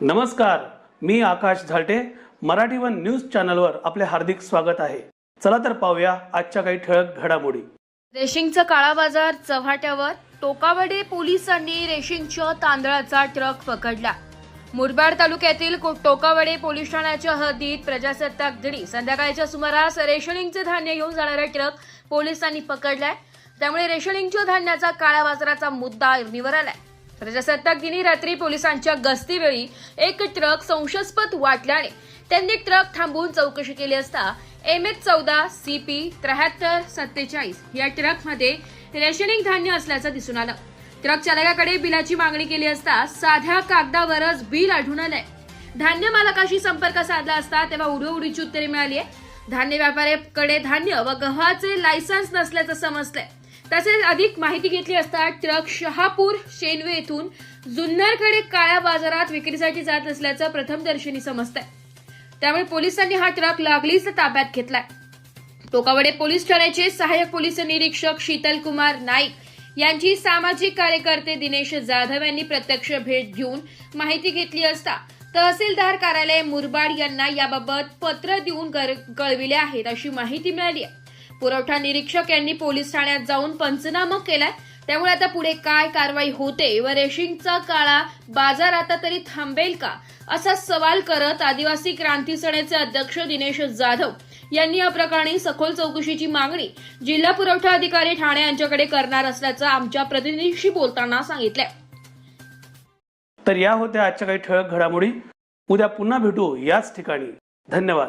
नमस्कार मी Akash Zalte. Marathi one news चॅनलवर आपले हार्दिक स्वागत आहे. चला तर पाहूया आजच्या काही ठळक घडामोडी. रेशिंगचा काळा बाजार चव्हाट्यावर टोकावडे पोलिसांनी रेशिंगच्या तांदळाचा ट्रक पकडला. मुरबाड तालुक्यातील टोकावडे पोलीस ठाण्याच्या हद्दीत प्रजासत्ताक दिनी संध्याकाळच्या सुमारास रेशनिंगचे धान्य घेऊन जाणारा ट्रक पोलिसांनी पकडलाय. त्यामुळे रेशनिंगच्या धान्याचा काळ्या बाजाराचा मुद्दा निवर आलाय प्रजासत्ताक दिनी रात्री पोलिसांच्या गस्तीवेळी एक ट्रक संशयास्पद वाटल्याने त्यांनी ट्रक थांबवून चौकशी केली असता एम एच चौदा सी पी त्र्याहत्तर सत्तेचाळीस या ट्रकमध्ये रेशनिंग धान्य असल्याचं दिसून आलं. ट्रक चालकाकडे बिलाची मागणी केली असता साध्या कागदावरच बिल आढळून आलंय. धान्य मालकाशी संपर्क साधला असता तेव्हा उडीची उत्तरे मिळाली आहे धान्य व्यापाऱ्याकडे धान्य व गव्हाचे लायसन्स नसल्याचं समजलंय तसेच अधिक माहिती घेतली असता ट्रक शहापूर शेनवे येथून जुन्नरकडे काळ्या बाजारात विक्रीसाठी जात असल्याचं प्रथमदर्शनी समजतंय. त्यामुळे पोलिसांनी हा ट्रक लागलीच ताब्यात घेतलाय. टोकावडे पोलीस ठाण्याचे सहाय्यक पोलीस निरीक्षक शीतल कुमार नाईक यांची सामाजिक कार्यकर्ते दिनेश जाधव यांनी प्रत्यक्ष भेट घेऊन माहिती घेतली असता तहसीलदार कार्यालय मुरबाड यांना याबाबत पत्र देऊन कळविले आहेत अशी माहिती मिळाली आहे. पुरवठा निरीक्षक यांनी पोलीस ठाण्यात जाऊन पंचनामा केलाय. त्यामुळे आता पुढे काय कारवाई होते व रेशिंगचा काळा बाजार आता तरी थांबेल का? असा सवाल करत आदिवासी क्रांती सेनेचे अध्यक्ष दिनेश जाधव यांनी या प्रकरणी सखोल चौकशीची मागणी जिल्हा पुरवठा अधिकारी ठाणे यांच्याकडे करणार असल्याचं आमच्या प्रतिनिधीशी बोलताना सांगितलंय. तर या होत्या आजच्या काही ठळक घडामोडी. उद्या पुन्हा भेटू याच ठिकाणी. धन्यवाद.